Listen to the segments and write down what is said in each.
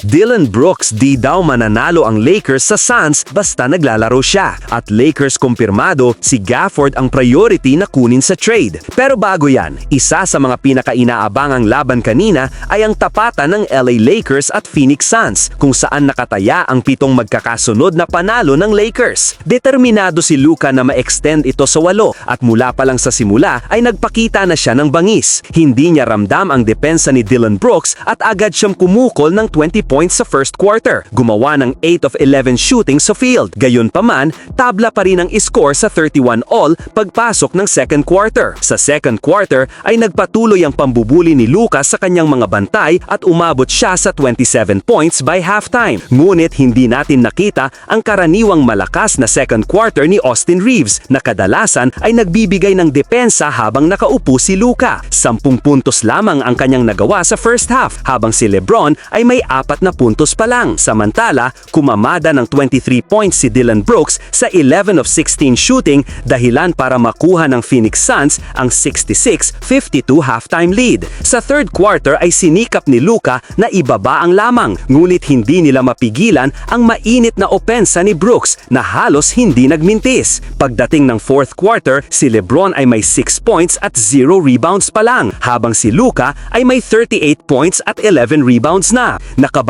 Dylan Brooks di daw mananalo ang Lakers sa Suns basta naglalaro siya. At Lakers kumpirmado si Gafford ang priority na kunin sa trade. Pero bago yan, isa sa mga pinakainaabangang laban kanina ay ang tapatan ng LA Lakers at Phoenix Suns kung saan nakataya ang pitong magkakasunod na panalo ng Lakers. Determinado si Luka na ma-extend ito sa walo at mula pa lang sa simula ay nagpakita na siya ng bangis. Hindi niya ramdam ang depensa ni Dylan Brooks at agad siyang kumukol ng 20 points sa first quarter. Gumawa ng 8 of 11 shooting sa field. Gayunpaman, tabla pa rin ang score sa 31 all pagpasok ng second quarter. Sa second quarter ay nagpatuloy ang pambubuli ni Lucas sa kanyang mga bantay at umabot siya sa 27 points by halftime. Ngunit hindi natin nakita ang karaniwang malakas na second quarter ni Austin Reeves na kadalasan ay nagbibigay ng depensa habang nakaupo si Luka. Sampung puntos lamang ang kanyang nagawa sa first half habang si Lebron ay may apat na puntos pa lang. Samantala, kumamada ng 23 points si Dylan Brooks sa 11 of 16 shooting dahilan para makuha ng Phoenix Suns ang 66-52 halftime lead. Sa third quarter ay sinikap ni Luka na ibaba ang lamang ngunit hindi nila mapigilan ang mainit na opensa ni Brooks na halos hindi nagmintis. Pagdating ng fourth quarter, si Lebron ay may 6 points at 0 rebounds pa lang habang si Luka ay may 38 points at 11 rebounds na.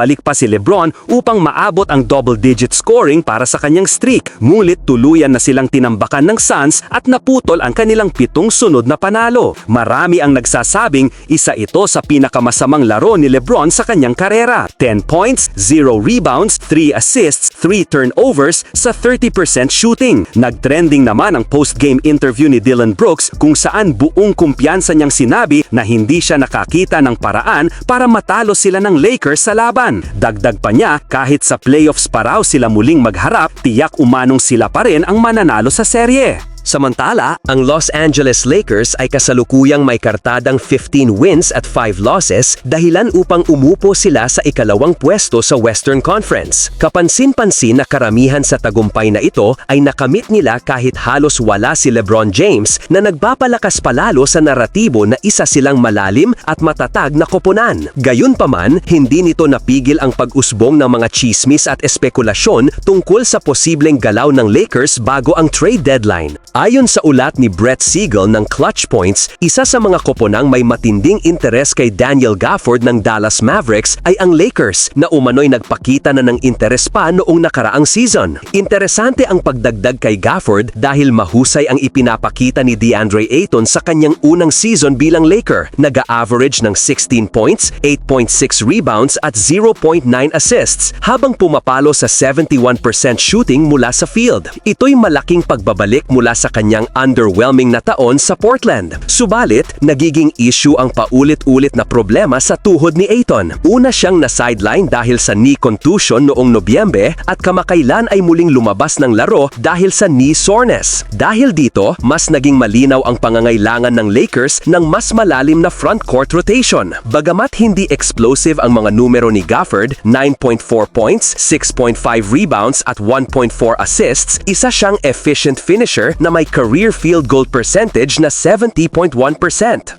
Nakabalik pa si Lebron upang maabot ang double-digit scoring para sa kanyang streak. Ngunit tuluyan na silang tinambakan ng Suns at naputol ang kanilang pitong sunod na panalo. Marami ang nagsasabing isa ito sa pinakamasamang laro ni Lebron sa kanyang karera. 10 points, 0 rebounds, 3 assists, 3 turnovers sa 30% shooting. Nagtrending naman ang post-game interview ni Dylan Brooks kung saan buong kumpiyansa niyang sinabi na hindi siya nakakita ng paraan para matalo sila ng Lakers sa laban. Dagdag pa niya, kahit sa playoffs pa raw sila muling magharap, tiyak umanong sila pa rin ang mananalo sa serye. Samantala, ang Los Angeles Lakers ay kasalukuyang may kartadang 15 wins at 5 losses dahilan upang umupo sila sa ikalawang pwesto sa Western Conference. Kapansin-pansin na karamihan sa tagumpay na ito ay nakamit nila kahit halos wala si LeBron James na nagpapalakas palalo sa naratibo na isa silang malalim at matatag na koponan. Gayunpaman, hindi nito napigil ang pag-usbong ng mga chismis at espekulasyon tungkol sa posibleng galaw ng Lakers bago ang trade deadline. Ayon sa ulat ni Brett Siegel ng Clutch Points, isa sa mga koponang may matinding interes kay Daniel Gafford ng Dallas Mavericks ay ang Lakers na umano'y nagpakita na ng interes pa noong nakaraang season. Interesante ang pagdagdag kay Gafford dahil mahusay ang ipinapakita ni DeAndre Ayton sa kanyang unang season bilang Laker. Nag-average ng 16 points, 8.6 rebounds at 0.9 assists habang pumapalo sa 71% shooting mula sa field. Ito'y malaking pagbabalik mula sa kanyang underwhelming na taon sa Portland. Subalit, nagiging issue ang paulit-ulit na problema sa tuhod ni Ayton. Una siyang na-sideline dahil sa knee contusion noong Nobyembre at kamakailan ay muling lumabas ng laro dahil sa knee soreness. Dahil dito, mas naging malinaw ang pangangailangan ng Lakers ng mas malalim na front court rotation. Bagamat hindi explosive ang mga numero ni Gafford, 9.4 points, 6.5 rebounds at 1.4 assists, isa siyang efficient finisher na may career field goal percentage na 70.1%.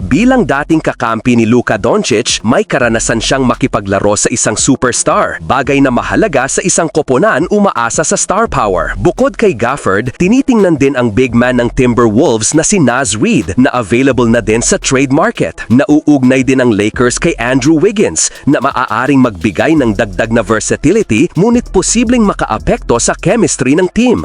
Bilang dating kakampi ni Luka Doncic, may karanasan siyang makipaglaro sa isang superstar, bagay na mahalaga sa isang koponan umaasa sa star power. Bukod kay Gafford, tinitingnan din ang big man ng Timberwolves na si Naz Reid na available na din sa trade market. Nauugnay din ang Lakers kay Andrew Wiggins na maaaring magbigay ng dagdag na versatility ngunit posibleng makaapekto sa chemistry ng team.